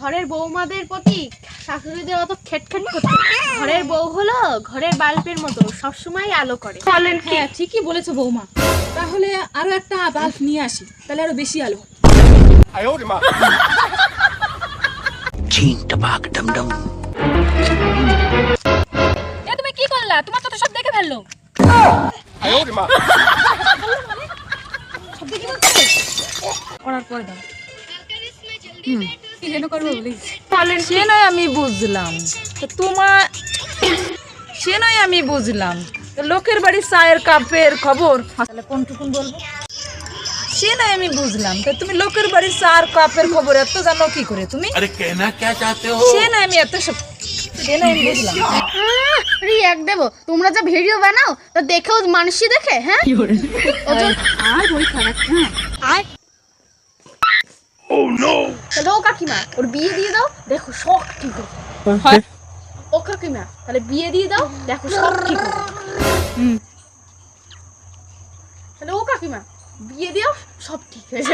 ঘরের বৌমাদের প্রতি শাশুড়িদের অত খেটখেট করতে ঘরের বউ হলো ঘরের বাল্বের মতো সবসময় আলো করে। হ্যাঁ ঠিকই বলেছ বৌমা। তাহলে আরও একটা বাল্ব নিয়ে আসি তাহলে আরও বেশি আলো তুমি কি করলা? তোমার তো সব দেখে ফেলল। করার পরে দাও। হুম। লোকের বাড়ি চায়ের কাপের খবর? কোনটুকুন বলব? সে নয় আমি বুঝলাম। তো তুমি লোকের বাড়ির চার কাপের খবর এত জানো কি করে তুমি? সে নয় আমি এত সব সে দেখেও মানুষই দেখে হ্যাঁ? Oh, নো তাহলে ও কাকিমা ওর বিয়ে দিয়ে দাও দেখো শখ ঠিক হবে ও কাকিমা তাহলে বিয়ে দিয়ে দাও দেখো শখ ঠিক হবে তাহলে ও কাকিমা বিয়ে দিও সব ঠিক হয়ে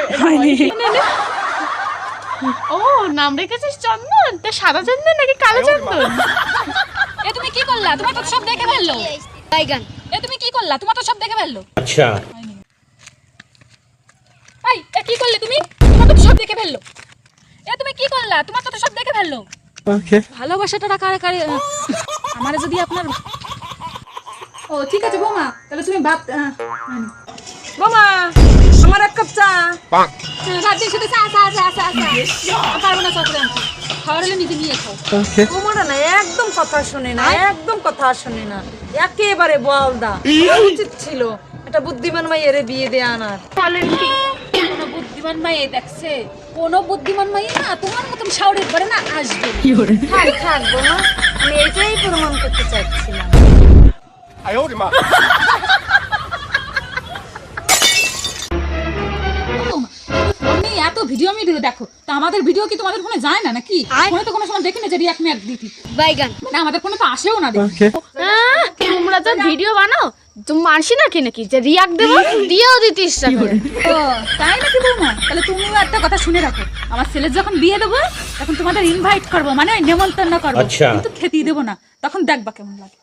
ও নাম রেখেছিস চন্দন? তা সাদা চন্দন নাকি কালো চন্দন? এ তুমি কি করলা? তোমার তো সব দেখে ফেলল। বাইগান এ তুমি কি করলা? তোমার তো সব দেখে ফেলল। আচ্ছা। এই কি করলে তুমি? দেখে ফেলল। এ তুমি কি করলা? তোমার তো সব দেখে ফেলল। ভালোবাসাটা কারে কারে আমার যদি আপনার ও ঠিক আছে বৌমা। তাহলে তুমি ভাত বোমা আমার এক কাপ চা। 棒！ভাত দিয়ে শুধু চা চা চা চা চা। পারব না খাওয়ার হলে নিজে নিয়ে খাও। না একদম কথা শুনে না একদম কথা শুনে না। একেবারে বলদা। উচিত ছিল একটা বুদ্ধিমান মাইয়েরে বিয়ে দিয়ে আনার। বুদ্ধিমান দেখছে। কোনো বুদ্ধিমান না তোমার মতন না আসবে আমি এটাই প্রমাণ করতে চাচ্ছিলাম। তুমি এত ভিডিও দেখো তা আমাদের ভিডিও কি তোমাদের ফোনে যায় না নাকি? ফোনে তো কোনো সময় দেখি না যে রিয়াক্ট ম্যাক দিতি মানে আমাদের ফোনে তো আসেও না দেখো। তোমরা তো ভিডিও বানাও তুমি মানসি নাকি নাকি? যে রিয়াক দেব দিয়েও দিতে তাই নাকি বৌমা? তাহলে তুমিও একটা কথা শুনে রাখো। আমার ছেলের যখন বিয়ে দেবো তখন তোমাদের ইনভাইট করব মানে নেমন্তন্ন করব। আচ্ছা। কিন্তু খেতেই দেবো না। তখন দেখবা কেমন লাগে।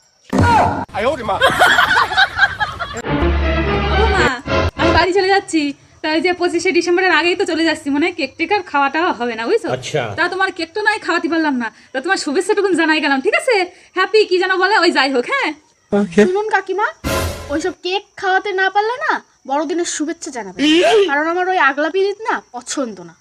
আমি বাড়ি চলে যাচ্ছি। তাই যে পঁচিশে ডিসেম্বরের আগেই তো চলে যাচ্ছি। মানে কেক টেক আর খাওয়াটাও হবে না বুঝছ? আচ্ছা। তা তোমার কেক তো নাই খাওয়াতে পারলাম না। তা তোমার শুভেচ্ছাটুকুন জানাই গেলাম ঠিক আছে? হ্যাপি কি যেন বলে ওই যাই হোক হ্যাঁ? শুনুন কাকিমা। ওইসব কেক খাওয়াতে না পারলে না বড়দিনের শুভেচ্ছা জানাবে কারণ আমার ওই আগলা পিড়িত না পছন্দ না